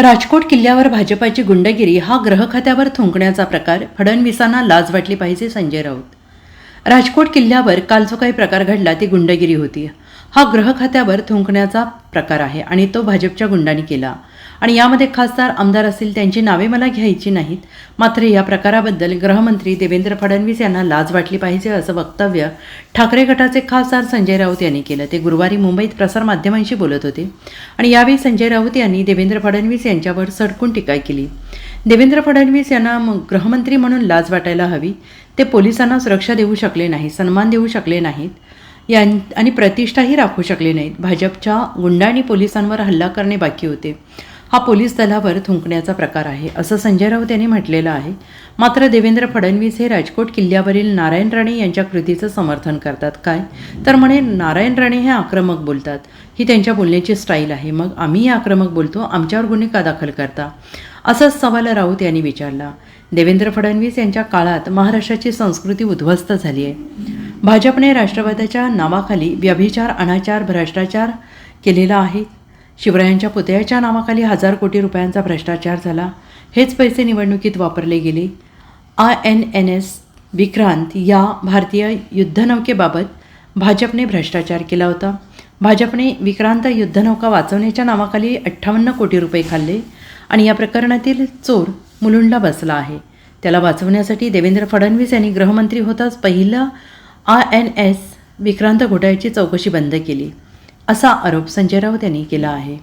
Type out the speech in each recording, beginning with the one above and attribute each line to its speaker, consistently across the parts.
Speaker 1: राजकोट किल्ल्यावर भाजपाची गुंडगिरी हा ग्रहखात्यावर थुंकण्याचा प्रकार फडणवीसांना लाज वाटली पाहिजे संजय राऊत. राजकोट किल्ल्यावर काल जो काही प्रकार घडला ती गुंडगिरी होती. हा ग्रहखात्यावर थुंकण्याचा प्रकार आहे आणि तो भाजपच्या गुंडांनी केला. आणि यामध्ये खासदार आमदार असतील त्यांची नावे मला घ्यायची नाहीत. मात्र या प्रकाराबद्दल गृहमंत्री देवेंद्र फडणवीस यांना लाज वाटली पाहिजे असं वक्तव्य ठाकरे गटाचे खासदार संजय राऊत यांनी केलं. ते गुरुवारी मुंबईत प्रसारमाध्यमांशी बोलत होते. आणि यावेळी संजय राऊत यांनी देवेंद्र फडणवीस यांच्यावर सडकून टीका केली. देवेंद्र फडणवीस यांना गृहमंत्री म्हणून लाज वाटायला हवी. ते पोलिसांना सुरक्षा देऊ शकले नाही सन्मान देऊ शकले नाहीत. यां आणि प्रतिष्ठाही राखू शकले नाहीत. भाजपच्या गुंडा आणि पोलिसांवर हल्ला करणे बाकी होते. हा पोलीस दलावर थुंकण्याचा प्रकार आहे असं संजय राऊत यांनी म्हटलेलं आहे. मात्र देवेंद्र फडणवीस हे राजकोट किल्ल्यावरील नारायण राणे यांच्या कृतीचं समर्थन करतात. काय? तर म्हणे नारायण राणे हे आक्रमक बोलतात. ही त्यांच्या बोलण्याची स्टाईल आहे. मग आम्हीही आक्रमक बोलतो आमच्यावर गुन्हे का दाखल करता? असाच सवाल राऊत यांनी विचारला. देवेंद्र फडणवीस यांच्या काळात महाराष्ट्राची संस्कृती उद्ध्वस्त झाली आहे. भाजपने राष्ट्रवादाच्या नावाखाली व्यभिचार अनाचार भ्रष्टाचार केलेला आहे. शिवरायांच्या पुतळ्याच्या नावाखाली हजार कोटी रुपयांचा भ्रष्टाचार झाला. हेच पैसे निवडणुकीत वापरले गेले. I N N S Vikrant या भारतीय युद्धनौकेबाबत भाजपने भ्रष्टाचार केला होता. भाजपने विक्रांत युद्धनौका वाचवण्याच्या नावाखाली अठ्ठावन्न कोटी रुपये खाल्ले आणि या प्रकरणातील चोर मुलुंडला बसला आहे. त्याला वाचवण्यासाठी देवेंद्र फडणवीस यांनी गृहमंत्री होताच पहिलं आय एन एस विक्रांत घोटाळ्याची चौकशी बंद केली. असा आरोप संजय राऊत यांनी केला आहे.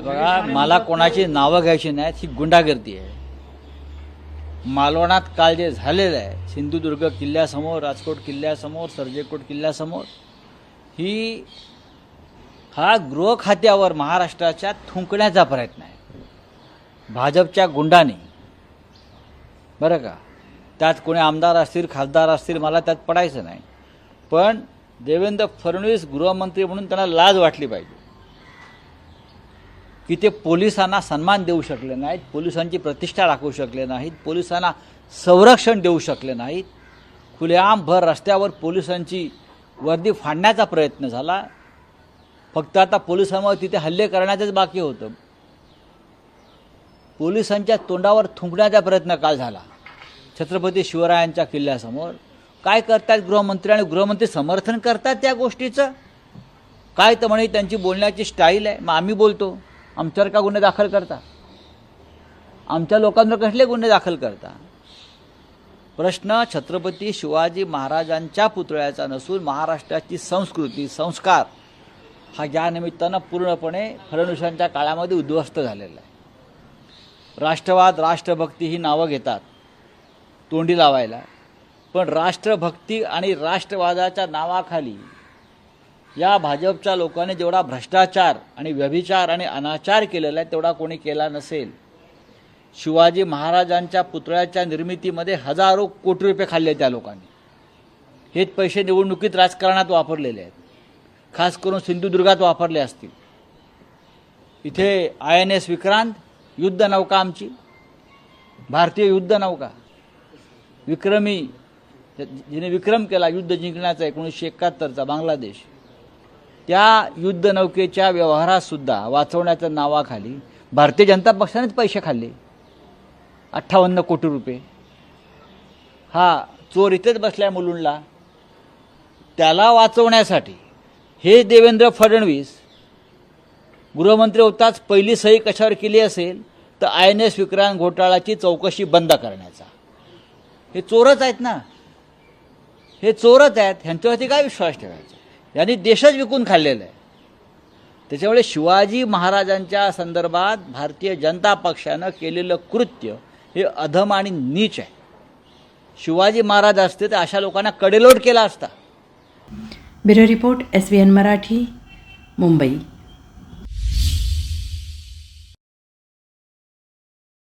Speaker 2: बघा मला कोणाची नावं घ्यायची नाहीत ही गुंडागर्दी आहे. मालवणात काल जे झालेलं आहे सिंधुदुर्ग किल्ल्यासमोर राजकोट किल्ल्यासमोर सर्जेकोट किल्ल्यासमोर ही हा गृह खात्यावर महाराष्ट्राच्या थुंकण्याचा प्रयत्न आहे. भाजपच्या गुंडाने. बरं का? त्यात कोणी आमदार असतील खासदार असतील मला त्यात पडायचं नाही. पण देवेंद्र फडणवीस गृहमंत्री म्हणून त्यांना लाज वाटली पाहिजे. की ते पोलिसांना सन्मान देऊ शकले नाहीत पोलिसांची प्रतिष्ठा राखू शकले नाहीत पोलिसांना संरक्षण देऊ शकले नाहीत. खुलेआम भर रस्त्यावर पोलिसांची वर्दी फाडण्याचा प्रयत्न झाला. फक्त आता पोलिसांवर तिथे हल्ले करण्याचंच बाकी होतं. पोलिसांच्या तोंडावर थुंकण्याचा प्रयत्न काल झाला. छत्रपती शिवरायांच्या किल्ल्यासमोर. काय करतात गृहमंत्री आणि गृहमंत्री समर्थन करतात त्या गोष्टीचं? काय तर म्हणे त्यांची बोलण्याची स्टाईल आहे. मग आम्ही बोलतो. आमच्यावर का गुन्हे दाखल करता? आमच्या लोकांवर कसले गुन्हे दाखल करता? प्रश्न छत्रपती शिवाजी महाराजांच्या पुतळ्याचा नसून महाराष्ट्राची संस्कृती संस्कार हा या निमित्तानं पूर्णपणे फडणवीसांच्या काळामध्ये उद्ध्वस्त झालेला आहे. राष्ट्रवाद राष्ट्रभक्ती ही नावं घेतात. तोंडी लावायला. पण राष्ट्रभक्ती आणि राष्ट्रवादाच्या नावाखाली या भाजपच्या लोकांनी जेवढा भ्रष्टाचार आणि व्यभिचार आणि अनाचार केलेला आहे तेवढा कोणी केला नसेल. शिवाजी महाराजांच्या पुतळ्याच्या निर्मितीमध्ये हजारो कोटी रुपये खाल्ले त्या लोकांनी. हेच पैसे निवडणुकीत राजकारणात वापरलेले आहेत. खास करून सिंधुदुर्गात वापरले असतील. इथे आय एन एस विक्रांत युद्धनौका आमची. भारतीय युद्धनौका विक्रमी जिने विक्रम केला युद्ध जिंकण्याचा एकोणीसशे एकाहत्तरचा बांगलादेश. त्या युद्धनौकेच्या व्यवहारात सुद्धा वाचवण्याच्या नावाखाली भारतीय जनता पक्षानेच पैसे खाल्ले. अठ्ठावन्न कोटी रुपये. हा चोर इथेच बसल्या मुलुंडला. त्याला वाचवण्यासाठी हे देवेंद्र फडणवीस गृहमंत्री होताच पहिली सही कशावर केली असेल तर आय एन एस विक्रांत घोटाळ्याची चौकशी बंद करण्याचा. हे चोरच आहेत ना. हे चोरच आहेत ह्यांच्यावरती काय विश्वास ठेवायचा? यांनी देशच विकून खाल्लेला आहे. त्याच्यामुळे शिवाजी महाराजांच्या संदर्भात भारतीय जनता पक्षानं केलेलं कृत्य हे अधम आणि नीच आहे. शिवाजी महाराज असते तर अशा लोकांना कडेलोट केला असता.
Speaker 1: Bureau report S V N Marathi Mumbai.